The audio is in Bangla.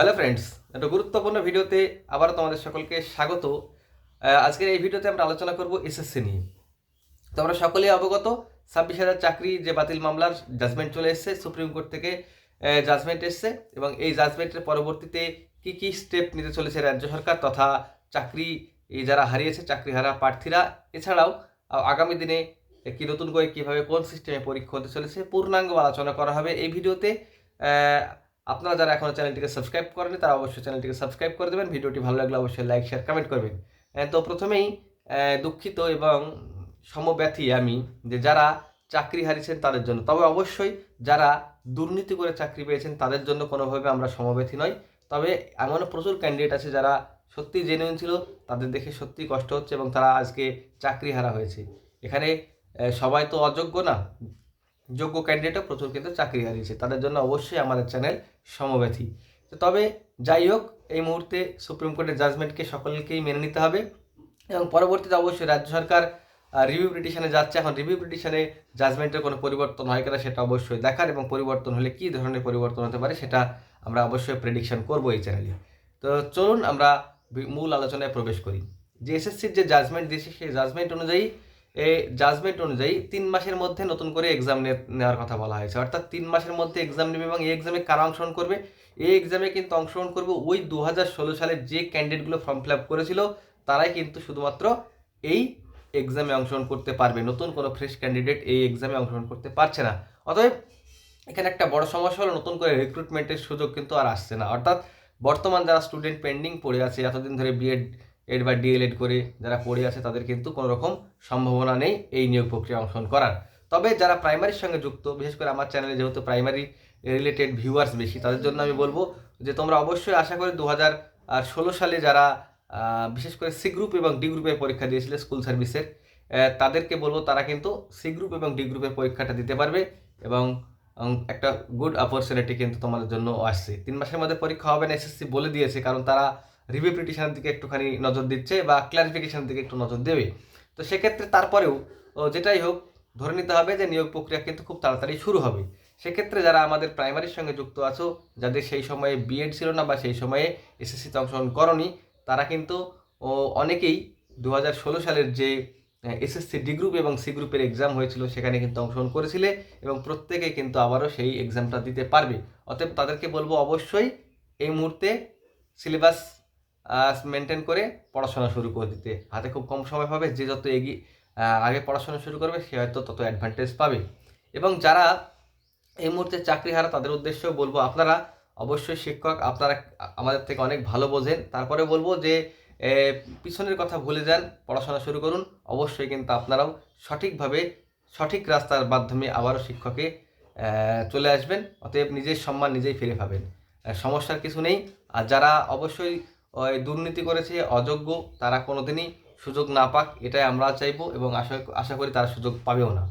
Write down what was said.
হ্যালো ফ্রেন্ডস একটা গুরুত্বপূর্ণ ভিডিওতে আবারও তোমাদের সকলকে স্বাগত। আজকের এই ভিডিওতে আমরা আলোচনা করব এসএসসি নিয়ে। তো আমরা সকলেই অবগত, ছাব্বিশ হাজার চাকরি যে বাতিল মামলার জাজমেন্ট চলে এসেছে সুপ্রিম কোর্ট থেকে জাজমেন্ট এসছে এবং এই জাজমেন্টের পরবর্তীতে কি কি স্টেপ নিতে চলেছে রাজ্য সরকার তথা চাকরি যারা হারিয়েছে, চাকরি হারা প্রার্থীরা। এছাড়াও আগামী দিনে কি নতুন করে কীভাবে কোন সিস্টেমে পরীক্ষা হতে চলেছে, পূর্ণাঙ্গ আলোচনা করা হবে এই ভিডিওতে। আপনারা যারা এখনও চ্যানেলটিকে সাবস্ক্রাইব করেনি তারা অবশ্যই চ্যানেলটিকে সাবস্ক্রাইব করে দেবেন। ভিডিওটি ভালো লাগলে অবশ্যই লাইক শেয়ার কমেন্ট করবেন। তো প্রথমেই দুঃখিত এবং সমব্যথী আমি যে যারা চাকরি হারিয়েছেন তাদের জন্য। তবে অবশ্যই যারা দুর্নীতি করে চাকরি পেয়েছেন তাদের জন্য কোনোভাবে আমরা সমব্যথী নই। তবে এমনও প্রচুর ক্যান্ডিডেট আছে যারা সত্যি জেনুইন ছিল, তাদের দেখে সত্যি কষ্ট হচ্ছে এবং তারা আজকে চাকরি হারা হয়েছে। এখানে সবাই তো অযোগ্য না। যোগ্য ক্যান্ডিডেটও প্রচুর কিন্তু চাকরি হারিয়েছে। তাদের জন্য অবশ্যই আমাদের চ্যানেল সমব্যথী। তবে যাই হোক, এই মুহূর্তে সুপ্রিম কোর্টের জাজমেন্টকে সকলকেই মেনে নিতে হবে এবং পরবর্তীতে অবশ্যই রাজ্য সরকার রিভিউ পিটিশনে যাচ্ছে। এখন রিভিউ পিটিশনে জাজমেন্টের কোনো পরিবর্তন হয় কিনা সেটা অবশ্যই দেখার এবং পরিবর্তন হলে কী ধরনের পরিবর্তন হতে পারে সেটা আমরা অবশ্যই প্রেডিকশন করব এই চ্যানেলে তো চলুন আমরা মূল আলোচনায় প্রবেশ করি। যে এসএসসির যে জাজমেন্ট দিয়েছে, সেই জাজমেন্ট অনুযায়ী এই জাজমেন্ট অনুযায়ী তিন মাসের মধ্যে নতুন করে এক্সাম নেওয়ার কথা বলা হয়েছে। অর্থাৎ তিন মাসের মধ্যে এক্সাম নেবে এবং এই এক্সামে কারা অংশগ্রহণ করবে? এই এক্সামে কিন্তু অংশগ্রহণ করবে ওই দু হাজার ষোলো সালে যে ক্যান্ডিডেটগুলো ফর্ম ফিল আপ করেছিল, তারাই কিন্তু শুধুমাত্র এই এক্সামে অংশগ্রহণ করতে পারবে। নতুন কোনো ফ্রেশ ক্যান্ডিডেট এই এক্সামে অংশগ্রহণ করতে পারছে না। অতএব এখানে একটা বড় সমস্যা হলো, নতুন করে রিক্রুটমেন্টের সুযোগ কিন্তু আর আসছে না। অর্থাৎ বর্তমান যারা স্টুডেন্ট পেন্ডিং পড়ে আছে, এতদিন ধরে বিএড এড বা ডিএলএড করে যারা পড়ে আছে তাদের কিন্তু কোনো রকম সম্ভাবনা নেই এই নিয়োগ প্রক্রিয়া অংশগ্রহণ করার। তবে যারা প্রাইমারির সঙ্গে যুক্ত, বিশেষ করে আমার চ্যানেলে যেহেতু প্রাইমারি রিলেটেড ভিউয়ার্স বেশি, তাদের জন্য আমি বলব যে তোমরা অবশ্যই আশা করি দু হাজার ষোলো সালে যারা বিশেষ করে সি গ্রুপ এবং ডি গ্রুপের পরীক্ষা দিয়েছিলে স্কুল সার্ভিসের তাদেরকে বলব তারা কিন্তু সি গ্রুপ এবং ডি গ্রুপের পরীক্ষাটা দিতে পারবে এবং একটা গুড অপরচুনিটি কিন্তু তোমাদের জন্য আসছে। তিন মাসের মধ্যে পরীক্ষা হবে না এসএসসি বলে দিয়েছে, কারণ তারা রিভিউ পিটিশনের দিকে একটুখানি নজর দিচ্ছে বা ক্লারিফিকেশনের দিকে একটু নজর দেবে। তো সেক্ষেত্রে তারপরেও যেটাই হোক, ধরে নিতে হবে যে নিয়োগ প্রক্রিয়া কিন্তু খুব তাড়াতাড়ি শুরু হবে। সেক্ষেত্রে যারা আমাদের প্রাইমারির সঙ্গে যুক্ত আছো, যাদের সেই সময়ে বিএড ছিল না বা সেই সময়ে এসএসসিতে অংশগ্রহণ করনি, তারা কিন্তু অনেকেই দু হাজার ষোলো সালের যে এসএসসি ডি গ্রুপ এবং সি গ্রুপের এক্সাম হয়েছিল, সেখানে কিন্তু অংশগ্রহণ করেছিলে এবং প্রত্যেকে কিন্তু আবারও সেই এক্সামটা দিতে পারবে। অতএব তাদেরকে বলব অবশ্যই এই মুহূর্তে সিলেবাস মেনটেন করে পড়াশোনা শুরু করে দিতে। হাতে খুব কম সময় পাবে, যে যত এগিয়ে আগে পড়াশোনা শুরু করবে, সে হয়তো তত অ্যাডভান্টেজ পাবে। এবং যারা এই মুহূর্তে চাকরি হারা, তাদের উদ্দেশ্য বলব, আপনারা অবশ্যই শিক্ষক, আপনারা আমাদের থেকে অনেক ভালো বোঝেন। তারপরে বলব যে পিছনের কথা ভুলে যান, পড়াশোনা শুরু করুন। অবশ্যই কিন্তু আপনারাও সঠিকভাবে, সঠিক রাস্তার মাধ্যমে আবারও শিক্ষকে চলে আসবেন। অতএব নিজের সম্মান নিজেই ফিরে পাবেন। সমস্যার কিছু নেই। আর যারা অবশ্যই দুর্নীতি করেছে, অযোগ্য, তারা কোনোদিনই সুযোগ না পাক, এটাই আমরা চাইব এবং আশা আশা করি তারা সুযোগ পাবেও না।